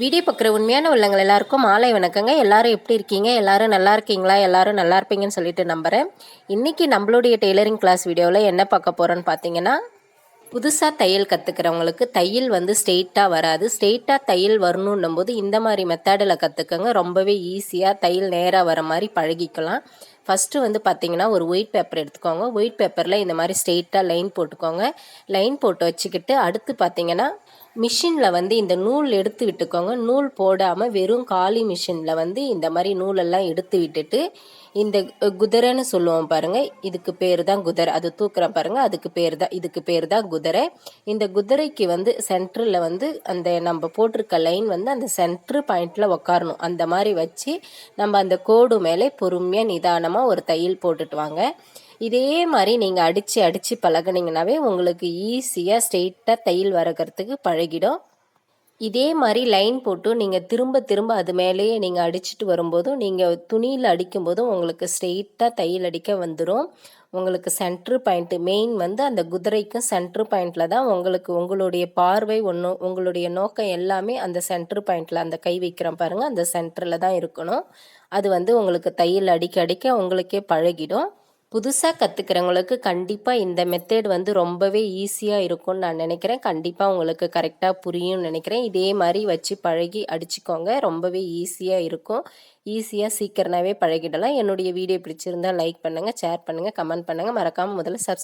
Video பார்க்குற உண்மையான உள்ளங்கள் எல்லாருக்கும் மாலை வணக்கங்க. எல்லாரும் எப்படி இருக்கீங்க? எல்லாரும் நல்லா இருக்கீங்களா? எல்லாரும் நல்லா இருப்பீங்கன்னு சொல்லிட்டு நம்புகிறேன் இன்றைக்கி நம்மளுடைய டெய்லரிங் கிளாஸ் வீடியோவில் என்ன பார்க்க போகிறோன்னு பார்த்தீங்கன்னா புதுசாக தையல் கற்றுக்கிறவங்களுக்கு தையல் வந்து ஸ்ட்ரெயிட்டாக வராது. ஸ்ட்ரெயிட்டாக தையல் வரணுன்னும் போது இந்த மாதிரி மெத்தடில் கற்றுக்கங்க ரொம்பவே ஈஸியாக தையல் நேராக வர மாதிரி பழகிக்கலாம். ஃபஸ்ட்டு வந்து பார்த்தீங்கன்னா ஒரு ஒயிட் பேப்பர் எடுத்துக்கோங்க. ஒயிட் பேப்பரில் இந்த மாதிரி ஸ்ட்ரெயிட்டாக லைன் போட்டுக்கோங்க. லைன் போட்டு வச்சுக்கிட்டு அடுத்து பார்த்தீங்கன்னா மிஷினில் வந்து இந்த நூல் எடுத்து விட்டுக்கோங்க. நூல் போடாமல் வெறும் காலி மிஷினில் வந்து இந்த மாதிரி நூலெல்லாம் எடுத்து விட்டுட்டு இந்த குதிரைன்னு சொல்லுவோம் பாருங்கள் இதுக்கு பேர் தான் குதிரை. அது தூக்குறோம் பாருங்கள் அதுக்கு பேர் தான் இதுக்கு பேர் தான் குதிரை. இந்த குதிரைக்கு வந்து சென்டரில் வந்து அந்த நம்ம போட்டிருக்க லைன் வந்து அந்த சென்ட்ரு பாயிண்டில் உக்காரணும். அந்த மாதிரி வச்சு நம்ம அந்த கோடு மேலே பொறுமையாக நிதானமாக ஒரு தையல் போட்டுட்டு வாங்க. இதே மாதிரி நீங்கள் அடித்து அடித்து பழகுனீங்கனாவே உங்களுக்கு ஈஸியாக ஸ்ட்ரெயிட்டாக தையல் வரக்கிறதுக்கு பழகிடும். இதே மாதிரி லைன் போட்டு நீங்கள் திரும்ப திரும்ப அது மேலேயே நீங்கள் அடிச்சுட்டு வரும்போதும் நீங்கள் துணியில் அடிக்கும்போதும் உங்களுக்கு ஸ்ட்ரெயிட்டாக தையல் அடிக்க வந்துடும் உங்களுக்கு சென்ட்ரு பாயிண்ட்டு மெயின் வந்து அந்த குதிரைக்கும் சென்ட்ரு பாயிண்டில் தான் உங்களுக்கு உங்களுடைய பார்வை ஒன்று உங்களுடைய நோக்கம் எல்லாமே அந்த சென்ட்ரு பாயிண்டில் அந்த கை வைக்கிறோம் பாருங்கள் அந்த சென்டரில் தான் இருக்கணும். அது வந்து உங்களுக்கு தையல் அடிக்க அடிக்க உங்களுக்கே பழகிடும். புதுசாக கற்றுக்கிறவங்களுக்கு கண்டிப்பாக இந்த மெத்தேட் வந்து ரொம்பவே ஈஸியாக இருக்கும்னு நான் நினைக்கிறேன். கண்டிப்பாக உங்களுக்கு கரெக்டாக புரியும்னு நினைக்கிறேன். இதே மாதிரி வச்சு பழகி அடிச்சுக்கோங்க. ரொம்பவே ஈஸியாக இருக்கும். ஈஸியாக சீக்கிரமாகவே பழகிடலாம். என்னுடைய வீடியோ பிடிச்சிருந்தால் லைக் பண்ணுங்கள் ஷேர் பண்ணுங்கள் கமெண்ட் பண்ணுங்கள் மறக்காமல் முதல்ல சப்ஸ்கிரைப்